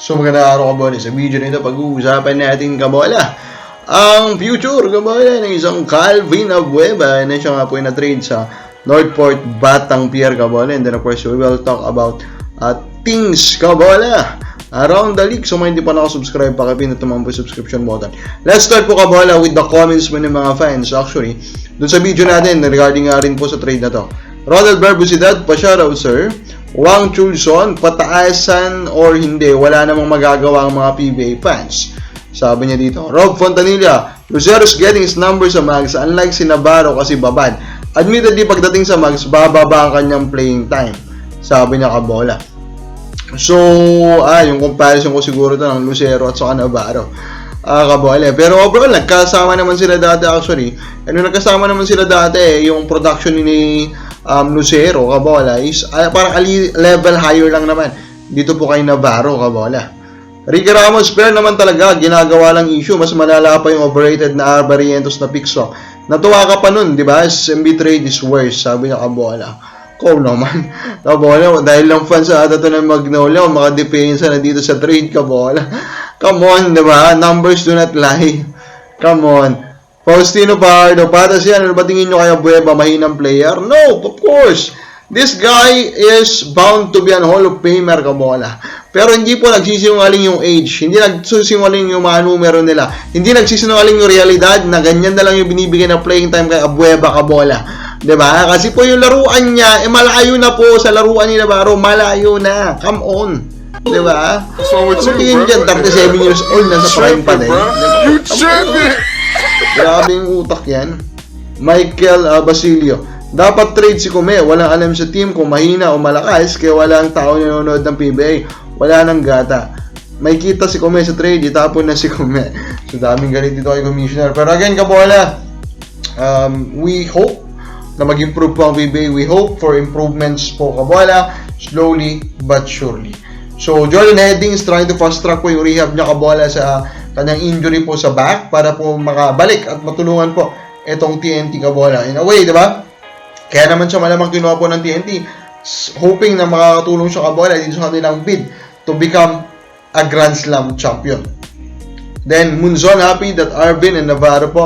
So magandang araw kabola. Sa video na ito, pag-uusapan natin kabola. Ang future kabola ng isang Calvin Abueva na siya nga po yung na-trade sa Northport Batang Pier kabola. And then of course, we will talk about uh, things kabola around the league. So mga hindi pa nakasubscribe, pakipindot naman po subscription button. Let's start po kabola with the comments mo ng mga fans. Actually, dun sa video natin regarding nga rin po sa trade na to. Ronald Barbusidad, pa-shoutout sir. Wang Chulson, pataasan or hindi, wala namang magagawa ang mga PBA fans. Sabi niya dito. Rob Fontanilla, Lucero's getting his number sa Mags, unlike si Navarro kasi babad. Admittedly, pagdating sa Mags, bababa ang kanyang playing time. Sabi niya kabola. So, ah, yung comparison ko siguro to ng Lucero at saka Navarro. Ah, kabola. Pero overall, nagkasama naman sila dati actually. Ano nagkasama naman sila dati, eh, yung production ni um, Lucero, kabola, is ah, parang ali, level higher lang naman. Dito po kay Navarro, kabola. Ricky Ramos, fair naman talaga, ginagawa lang issue. Mas malala pa yung overrated na Barrientos na Pixo. Natuwa ka pa nun, di ba? SMB trade is worse, sabi niya kabola. Ko naman. Kabola, dahil lang fans sa ata ng Magnolia, o mga depensa na dito sa trade, kabola. Come on, di ba? Numbers do not lie. Come on. Faustino Pardo, patas yan. Ano ba tingin nyo kaya Bueba, mahinang player? No, of course. This guy is bound to be an Hall of Famer, kabola. Pero hindi po nagsisinungaling yung age. Hindi nagsisinungaling yung mga numero nila. Hindi nagsisinungaling yung realidad na ganyan na lang yung binibigay na playing time kay Abueva Kabola. ba? Kasi po yung laruan niya, eh malayo na po sa laruan ni Navarro, malayo na. Come on. 'Di ba? So it's Ano you, tingin bro. dyan, 37 years old, nasa prime pa din. You tripping! Grabe yung utak yan. Michael uh, Basilio. Dapat trade si Kume. Walang alam sa team kung mahina o malakas kaya walang tao nanonood ng PBA. Wala nang gata. May kita si Kume sa trade, itapon na si Kume. So daming galit dito kay Commissioner. Pero again, Kabola, um, we hope na mag-improve po ang PBA. We hope for improvements po Kabola, slowly but surely. So, Jordan Heading is trying to fast track po yung rehab niya Kabola sa kanyang injury po sa back para po makabalik at matulungan po itong TNT Kabola. In a way, di ba? Kaya naman siya malamang kinuha po ng TNT hoping na makakatulong siya Kabola dito sa kanilang bid to become a Grand Slam champion. Then, Munzon happy that Arvin and Navarro po,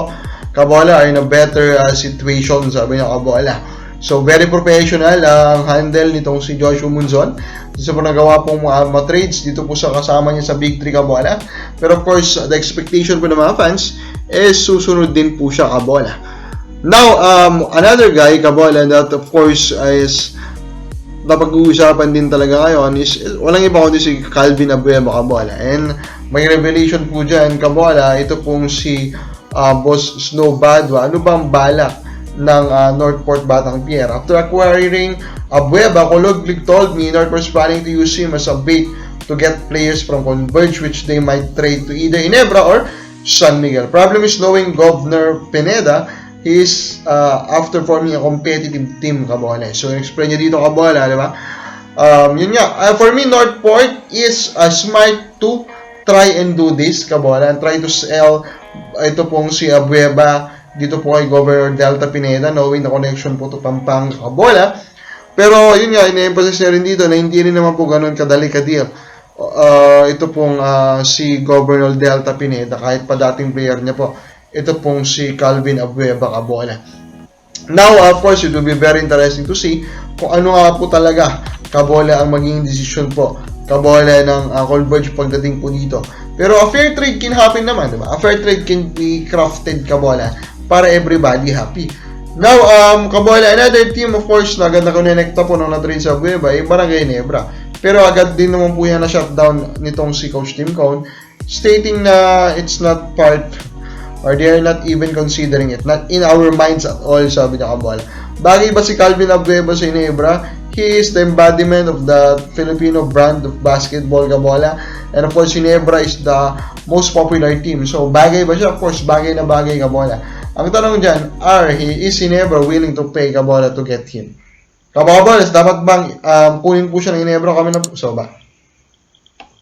Kabola are in a better uh, situation, sabi niya Kabola. So, very professional ang handle nitong si Joshua Munzon. Dito po nagawa pong mga, mga trades dito po sa kasama niya sa Big 3 Kabola. Pero of course, the expectation po ng mga fans is susunod din po siya Kabola. Now, um, another guy, Kabola, that of course is na pag-uusapan din talaga ngayon is walang iba kundi si Calvin Abueva Kabola. And may revelation po dyan, Kabola, ito pong si uh, Boss Snow Badwa. Ano bang balak ng uh, Northport Batang Pier? After acquiring Abueva, Kologlig told Northport is planning to use him as a bait to get players from Converge which they might trade to either Inebra or San Miguel. Problem is knowing Governor Pineda is uh, after forming a competitive team Kabola. So, explain niya dito Kabola, di ba? Um, yun nga, uh, for me, Northport is uh, smart to try and do this, Kabola, and try to sell ito pong si Abueva dito po kay Governor Delta Pineda, knowing the connection po to Pampanga, Kabola. Pero, yun nga, ina-emphasize niya rin dito na hindi rin naman po ganun kadali ka-deal. Uh, ito pong uh, si Governor Delta Pineda, kahit pa dating player niya po, ito pong si Calvin Abueva Cabola. Now, of course, it will be very interesting to see kung ano nga po talaga Cabola ang magiging decision po Cabola ng uh, Converge pagdating po dito. Pero a fair trade can happen naman, di ba? A fair trade can be crafted Cabola para everybody happy. Now, um, Cabola, another team of course na agad na konekta po nung na-trade sa Abueva ay Barangay Nebra. Pero agad din naman po yan na shutdown nitong si Coach Tim Cone stating na it's not part or they are not even considering it. Not in our minds at all, sabi niya Kabola. Bagay ba si Calvin Abueva sa Inebra? He is the embodiment of the Filipino brand of basketball, Kabola. And of course, Inebra is the most popular team. So, bagay ba siya? Of course, bagay na bagay, Kabola. Ang tanong dyan, are he, is Inebra willing to pay Kabola to get him? Kabola, dapat bang um, kunin po siya ng Inebra kami na so ba?